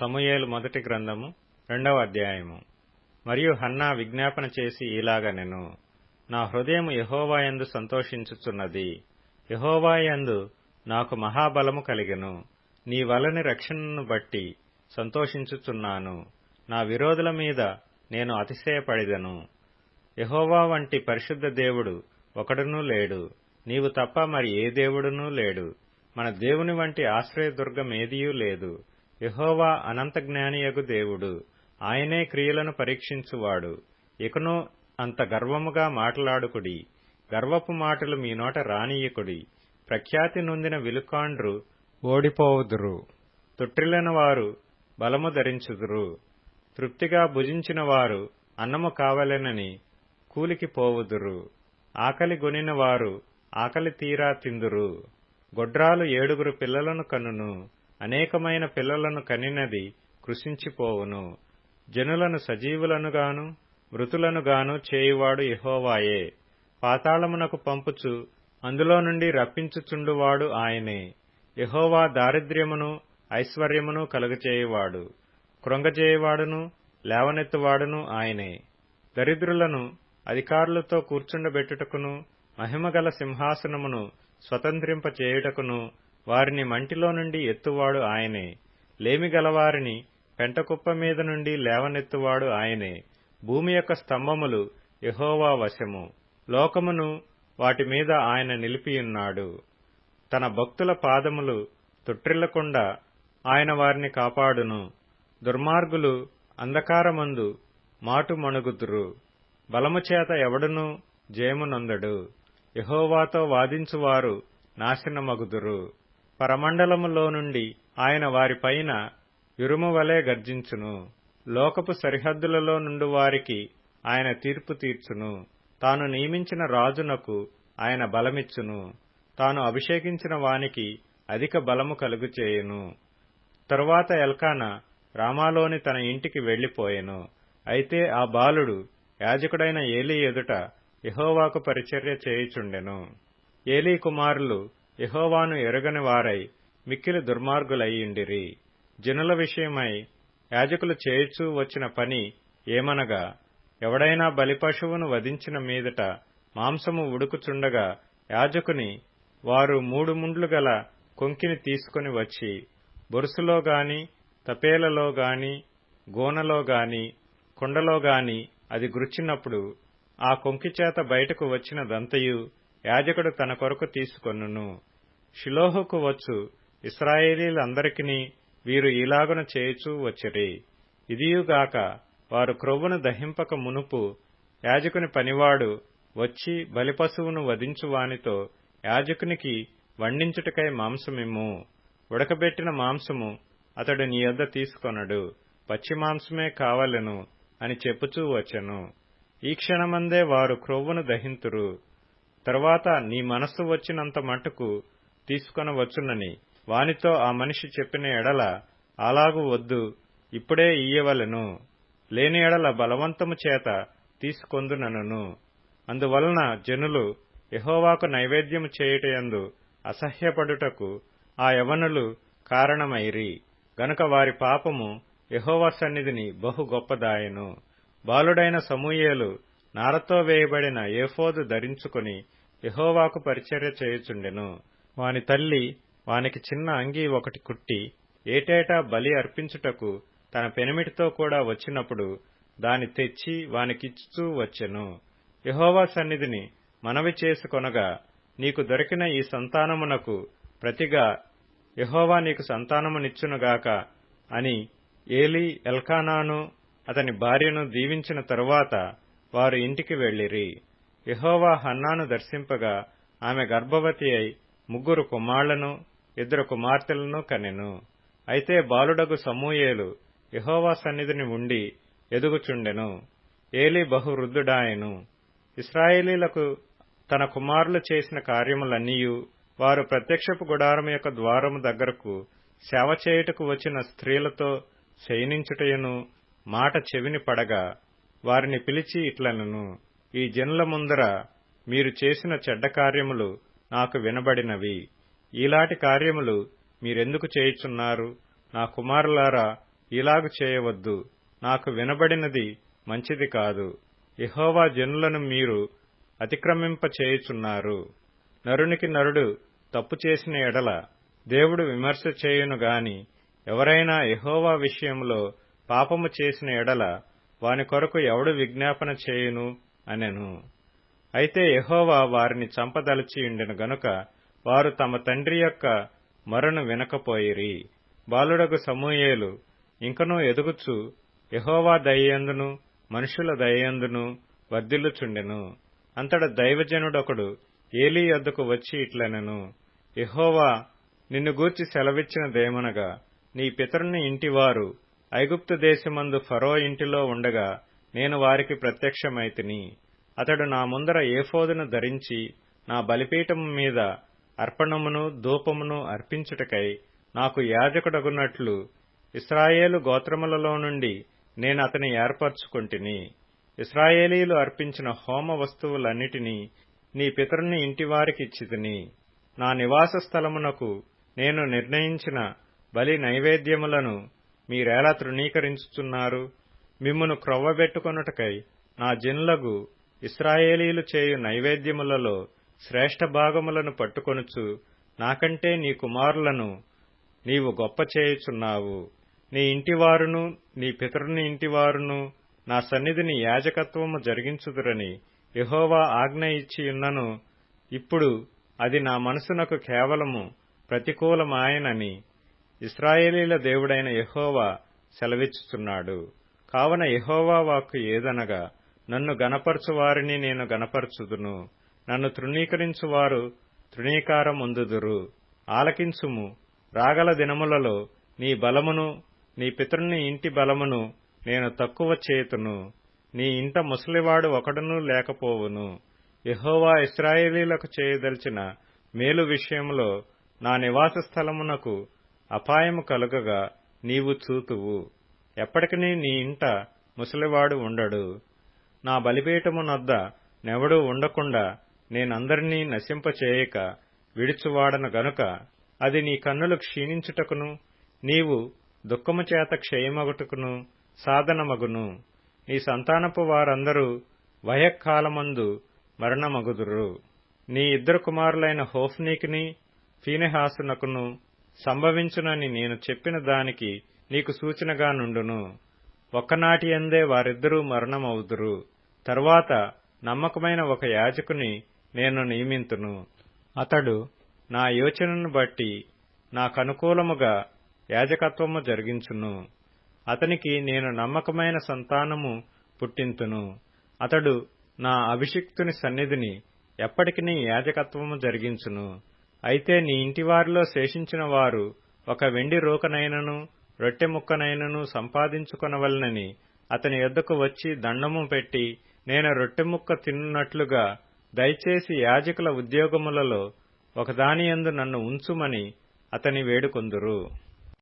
సమూయేలు మొదటి గ్రంథము రెండవ అధ్యాయము. మరియు హన్నా విజ్ఞాపన చేసి ఇలాగనెను నా హృదయం యహోవాయందు సంతోషించుచున్నది. యహోవాయందు నాకు మహాబలము కలిగెను. నీ వలని రక్షణను బట్టి సంతోషించుచున్నాను. నా విరోధుల మీద నేను అతిశయపడిదను. యహోవా వంటి పరిశుద్ధ దేవుడు ఒకడునూ లేడు. నీవు తప్ప మరి ఏ దేవుడునూ లేడు. మన దేవుని వంటి ఆశ్రయదుర్గమేదియూ లేదు. యహోవా అనంత జ్ఞానియగు దేవుడు. ఆయనే క్రియలను పరీక్షించువాడు. ఇకను అంత గర్వముగా మాట్లాడుకుడి. గర్వపు మాటలు మీ నోట రానీయకుడి. ప్రఖ్యాతి నొందిన విలుకాండ్రు ఓడిపోవుదురు. తొట్టిల్లిన వారు బలము ధరించుదురు. తృప్తిగా భుజించిన వారు అన్నము కావలెనని కూలికి పోవుదురు. ఆకలి గొనిన వారు ఆకలి తీరా తిందురు. గొడ్రాలు ఏడుగురు పిల్లలను కనును. అనేకమైన పిల్లలను కనినది కృషించిపోవును జనులను సజీవులనుగాను మృతులనుగాను చేయువాడు యహోవాయే. పాతాళమునకు పంపుచు అందులో నుండి రప్పించుచుండువాడు ఆయనే. యహోవా దారిద్ర్యమును ఐశ్వర్యమును కలుగచేయువాడు. కృంగజేయువాడును లేవనెత్తువాడును ఆయనే. దరిద్రులను అధికారులతో కూర్చుండబెట్టుటకును మహిమగల సింహాసనమును స్వతంత్రింపచేయుటకును వారిని మంటిలో నుండి ఎత్తువాడు ఆయనే. లేమిగలవారిని పెంటకుప్ప మీద నుండి లేవనెత్తువాడు ఆయనే. భూమి యొక్క స్తంభములు యహోవా వశము. లోకమును వాటి మీద ఆయన నిలిపియున్నాడు. తన భక్తుల పాదములు తొట్టిల్లకుండా ఆయన వారిని కాపాడును. దుర్మార్గులు అంధకారమందు మాటు మణుగుదురు బలము చేత ఎవడునూ జయమునందడు యహోవాతో వాదించువారు నాశనమగుదురు. పరమండలములో నుండి ఆయన వారిపైన ఇరుమువలే గర్జించును. లోకపు సరిహద్దులలో నుండి వారికి ఆయన తీర్పు తీర్చును. తాను నియమించిన రాజునకు ఆయన బలమిచ్చును. తాను అభిషేకించిన వానికి అధిక బలము కలుగుచేయును. తరువాత ఎల్కాన రామాలోని తన ఇంటికి వెళ్ళిపోయెను అయితే ఆ బాలుడు యాజకుడైన ఏలీ ఎదుట యహోవాకు పరిచర్య చేయుచుండెను. ఏలీ కుమారులు యహోవాను ఎరగని వారై మిక్కిలి దుర్మార్గులయ్యిండిరి. జనుల విషయమై యాజకులు చేయుచూ వచ్చిన పని ఏమనగా ఎవడైనా బలిపశువును వధించిన మీదట మాంసము ఉడుకుచుండగా యాజకుని వారు మూడు ముండ్లు గల కొంకిని తీసుకుని వచ్చి బొరుసులో గాని తపేలలో గాని గోనలో గాని కుండలో గాని అది గురిచినప్పుడు ఆ కొంకి చేత బయటకు వచ్చిన దంతయు యాజకుడు తన కొరకు తీసుకొనును. షిలోహుకు వచ్చు ఇస్రాయేలీలందరికీ వీరు ఇలాగున చేయుచూ వచ్చిరి. ఇదియుగాక వారు క్రొవ్వును దహింపక మునుపు యాజకుని పనివాడు వచ్చి బలిపశువును వధించువానితో యాజకునికి వండించుటకై మాంసమిమ్ము. ఉడకబెట్టిన మాంసము అతడు నీ యొద్ద తీసుకొనడు. పచ్చి మాంసమే కావలెను అని చెప్పుచూ వచ్చెను. ఈ క్షణమందే వారు క్రొవ్వును దహింతురు. తరువాత నీ మనస్సు వచ్చినంత మట్టుకు తీసుకొనవచ్చునని. వానితో ఆ మనిషి చెప్పిన ఎడల అలాగు వద్దు ఇప్పుడే ఇయ్యవలెను. లేని ఎడల బలవంతము చేత తీసుకొందునను అందువలన జనులు యహోవాకు నైవేద్యము చేయుటయందు అసహ్యపడుటకు ఆ యవనులు కారణమైరి. గనుక వారి పాపము యహోవా సన్నిధిని బహు గొప్పదాయను. బాలుడైన సమూయేలు నారతో వేయబడిన ఏఫోదు ధరించుకుని యహోవాకు పరిచర్య చేయుచుండెను. వాని తల్లి వానికి చిన్న అంగీ ఒకటి కుట్టి ఏటేటా బలి అర్పించుటకు తన పెనిమిటితో కూడా వచ్చినప్పుడు దాని తెచ్చి వానికిచ్చుతూ వచ్చెను. యహోవా సన్నిధిని మనవి చేసుకొనగా నీకు దొరికిన ఈ సంతానమునకు ప్రతిగా యహోవా నీకు సంతానమునిచ్చునుగాక అని ఏలీ ఎల్కానాను అతని భార్యను దీవించిన తరువాత వారు ఇంటికి వెళ్ళిరి యహోవా హన్నాను దర్శింపగా ఆమె గర్భవతి అయి ముగ్గురు కుమారులను ఇద్దరు కుమార్తెలను కనెను. అయితే బాలుడగు సమూయేలు యహోవా సన్నిధిని ఉండి ఎదుగుచుండెను. ఏలి బహువృద్ధుడాయెను. ఇస్రాయేలీలకు తన కుమారులు చేసిన కార్యములన్నీయు వారు ప్రత్యక్షపు గుడారము యొక్క ద్వారము దగ్గరకు సేవ చేయుటకు వచ్చిన స్త్రీలతో శయనించుటయును. మాట చెవిని పడగా వారిని పిలిచి ఇట్లనను ఈ జనుల ముందర మీరు చేసిన చెడ్డ కార్యములు నాకు వినబడినవి. ఇలాంటి కార్యములు మీరెందుకు చేయుచున్నారు? నా కుమారులారా ఇలాగు చేయవద్దు. నాకు వినబడినది మంచిది కాదు. యహోవా జనులను మీరు అతిక్రమింప చేయుచున్నారు. నరునికి నరుడు తప్పు చేసిన ఎడల దేవుడు విమర్శ చేయును గాని ఎవరైనా యహోవా విషయంలో పాపము చేసిన ఎడల వాని కొరకు ఎవడు విజ్ఞాపన చేయును అనెను. అయితే యహోవా వారిని చంపదలిచి ఉండెను గనుక వారు తమ తండ్రి యొక్క మరను వినకపోయిరి. బాలుడకు సమూయేలు ఇంకనూ ఎదుగుచు యహోవా దయ్యందును మనుషుల దయ్యందును వర్ధిల్లుచుండెను. అంతట దైవజనుడొకడు ఏలీ యొద్దకు వచ్చి ఇట్లనెను యహోవా నిన్ను గూర్చి సెలవిచ్చినదేమనగా నీ పితరుని ఇంటివారు ఐగుప్తు దేశమందు ఫరో ఇంటిలో ఉండగా నేను వారికి ప్రత్యక్షమైతిని. అతడు నా ముందర ఏఫోదును ధరించి నా బలిపీఠము మీద అర్పణమును ధూపమును అర్పించుటకై నాకు యాజకుడగున్నట్లు ఇస్రాయేలు గోత్రములలో నుండి నేను అతని ఏర్పరచుకొంటిని. ఇస్రాయేలీలు అర్పించిన హోమ వస్తువులన్నిటినీ నీ పితరుని ఇంటివారికిచ్చితిని. నా నివాస స్థలమునకు నేను నిర్ణయించిన బలి నైవేద్యములను మీరెలా తృణీకరించుచున్నారు? మిమ్మును క్రొవ్వబెట్టుకొనుటకై నా జిన్లగు ఇస్రాయేలీలు చేయు నైవేద్యములలో శ్రేష్ఠ భాగములను పట్టుకొనుచు నాకంటే నీ కుమారులను నీవు గొప్ప చేయుచున్నావు. నీ ఇంటివారును నీ పితరుని ఇంటివారును నా సన్నిధిని యాజకత్వము జరిగించుదురని యహోవా ఆజ్ఞ ఇచ్చియున్నను. ఇప్పుడు అది నా మనసునకు కేవలము ప్రతికూలమాయనని ఇస్రాయేలీల దేవుడైన యహోవా సెలవిచ్చుచున్నాడు కావున యహోవా వాక్కు ఏదనగా నన్ను గనపరచువారిని నేను గనపరచుదును నన్ను తృణీకరించువారు తృణీకారముందుదురు. ఆలకించుము. రాగల దినములలో నీ బలమును నీ పితరుని ఇంటి బలమును నేను తక్కువ చేతును నీ ఇంట ముసలివాడు ఒకడునూ లేకపోవును. యహోవా ఇస్రాయేలీలకు చేయదలిచిన మేలు విషయంలో నా నివాస స్థలమునకు అపాయము కలుగగా నీవు చూతువు. ఎప్పటికీ నీ ఇంట ముసలివాడు ఉండడు. నా బలిపీఠమునొద్ద నెవడూ ఉండకుండా నేనందరినీ నశింపచేయక విడుచువాడను గనుక అది నీ కన్నులు క్షీణించుటకును నీవు దుఃఖము చేత క్షయమగుటకును సాధనమగును. నీ సంతానపు వారందరూ వయక్కాలమందు మరణమగుదురు. నీ ఇద్దరు కుమారులైన హోఫ్నీకిని ఫీనెహాసునకును సంభవించునని నేను చెప్పిన దానికి నీకు సూచనగా నుండును. ఒక్కనాటి అందే వారిద్దరూ మరణమవుదురు. తరువాత నమ్మకమైన ఒక యాజకుని నేను నియమింతును. అతడు నా యోచనను బట్టి నాకనుకూలముగా యాజకత్వము జరిగించును. అతనికి నేను నమ్మకమైన సంతానము పుట్టింతును. అతడు నా అభిషిక్తుని సన్నిధిని ఎప్పటికీ యాజకత్వము జరిగించును. అయితే నీ ఇంటివారిలో శేషించిన వారు ఒక వెండి రోకనైనను రొట్టె ముక్కనైనను సంపాదించుకొనవలనని అతని యొద్దకు వచ్చి దండము పెట్టి నేను రొట్టె ముక్క తిన్నట్లుగా దయచేసి యాజకుల ఉద్యోగములలో ఒకదానియందు నన్ను ఉంచుమని అతని వేడుకొందురు.